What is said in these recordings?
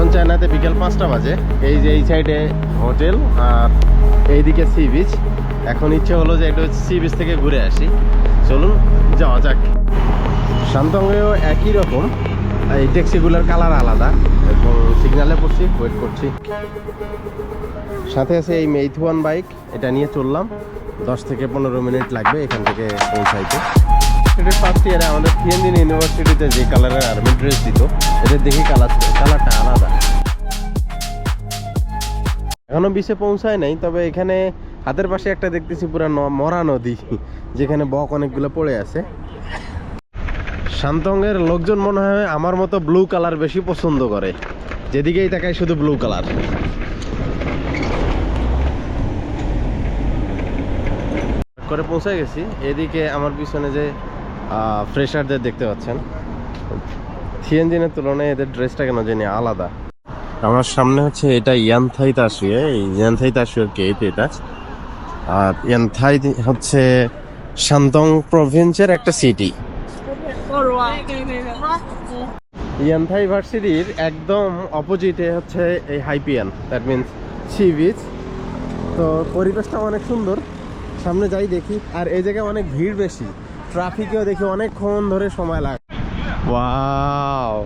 এখন চায়নাতে বিকেল পাঁচটা বাজে। এই যে এই সাইডে হোটেল আর এইদিকে সি বিচ। এখন ইচ্ছে হলো যে একটু সি বিচ থেকে ঘুরে আসি। চলুন, যাওয়া যাক। শান্তঙ্গেও একই রকম। এই ট্যাক্সিগুলোর কালার আলাদা এবং সিগনালে পড়ছি ওয়েট করছি। সাথে আছে এই মেইথওয়ান বাইক। এটা নিয়ে চললাম। দশ থেকে পনেরো মিনিট লাগবে এখান থেকে পৌঁছাইতে ইউনিভার্সিটির ফার্স্ট ইয়ারে আমাদের থিয়েন্দিন ইউনিভার্সিটিতে যে কালারের আর্মি ড্রেস দিত এদের দেখি কালার কালারটা আলাদা। এখনও বিচে পৌঁছায় নাই, তবে এখানে হাতের পাশে একটা দেখতেছি পুরো মরা নদী, যেখানে বক অনেকগুলো পড়ে আছে। শান্তঙ্গের লোকজন মনে হয় আমার মতো ব্লু কালার বেশি পছন্দ করে। যেদিকেই তাকায় শুধু ব্লু কালার করে পৌঁছে গেছি। এদিকে আমার পিছনে যে ফ্রেশারদের দেখতে পাচ্ছেন। সিএনজিনের তুলনায় এদের ড্রেসটা কেন জানি আলাদা। আমার সামনে হচ্ছে এটা ইয়ানথাই তাসুয়ে ইয়ানথাই তাসুয়ের গেট এটা। আর ইয়ানথাই হচ্ছে শান্তং প্রভিন্সের একটা সিটি ইয়ানথাই ভার্সিটির একদম অপোজিটে হচ্ছে এই হাইপিয়ান দ্যাট মিনস সি বিচ তো পরিবেশটা অনেক সুন্দর, সামনে যাই দেখি। আর এই জায়গায় অনেক ভিড় বেশি। ট্রাফিকেও দেখি অনেকক্ষণ ধরে সময় লাগে wow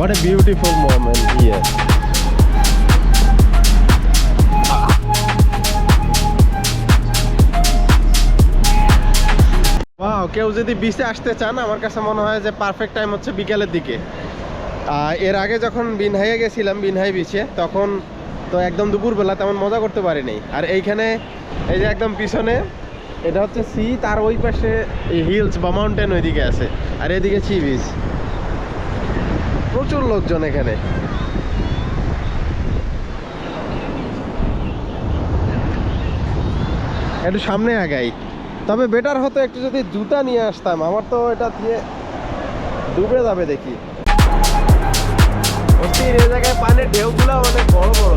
What a beautiful moment here. Wow, কেউ যদি বিচে আসতে চান আমার কাছে মনে হয় যে পারফেক্ট টাইম হচ্ছে বিকেলের দিকে। এর আগে যখন বিনহাইয়ে গেছিলাম বিনহাই বিচে তখন তো একদম দুপুরবেলা তেমন মজা করতে পারিনি। আর এইখানে এই যে একদম পিছনে এটা হচ্ছে সি তার ওই পাশে হিলস বা মাউন্টেন ওইদিকে আছে। আর এদিকে সি বিচ প্রচুর লোকজন এখানে। একটু সামনে আগাই। তবে বেটার হতো একটু যদি জুতা নিয়ে আসতাম। আমার তো এটা দিয়ে ডুবে যাবে দেখি। এই জায়গায় পানির ঢেউগুলো অনেক বড় বড়।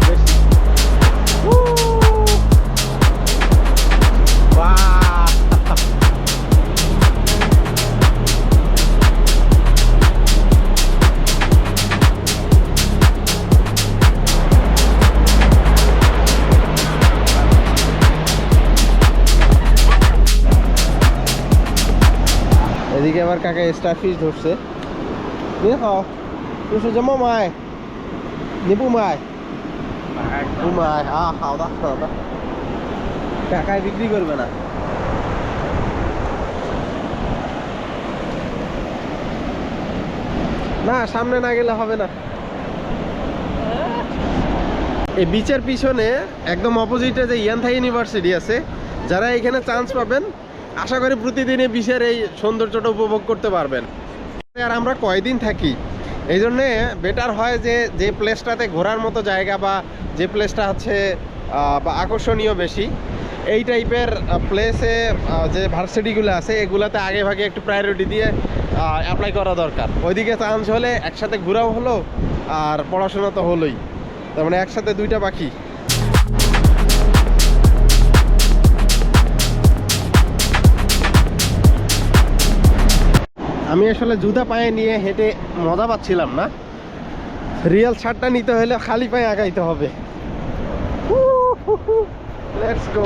এদিকে আবার কাকা স্টারফিশ ধরছে। নিয়ে খাও। তুই যে মামায় নি বুমায় বুমায় আ খাও দা দা। বিক্রি করবে না। না, সামনে না গেলে হবে না। এই বিচের পিছনে একদম অপোজিটে যে ইয়ানথাই ইউনিভার্সিটি আছে, যারা এখানে চান্স পাবেন আশা করি প্রতিদিনই বিচের এই সৌন্দর্যটা উপভোগ করতে পারবেন। আর আমরা কয়দিন থাকি? এই জন্যে বেটার হয় যে যে প্লেসটাতে ঘোরার মতো জায়গা বা যে প্লেসটা আহ, বা আকর্ষণীয় বেশি এই টাইপের প্লেসে যে ভার্সিটিগুলো আছে এগুলাতে আগে ভাগে একটু প্রায়োরিটি দিয়ে অ্যাপ্লাই করা দরকার। ওইদিকে চান্স হলে একসাথে ঘোরাও হলো আর পড়াশোনা তো হলোই। তার মানে একসাথে দুইটা পাখি। আমি আসলে জুতা পায়ে নিয়ে হেঁটে মজা পাচ্ছিলাম না। রিয়েল শার্টটা নিতে হলে খালি পায়ে আগাইতে হবে। Let's go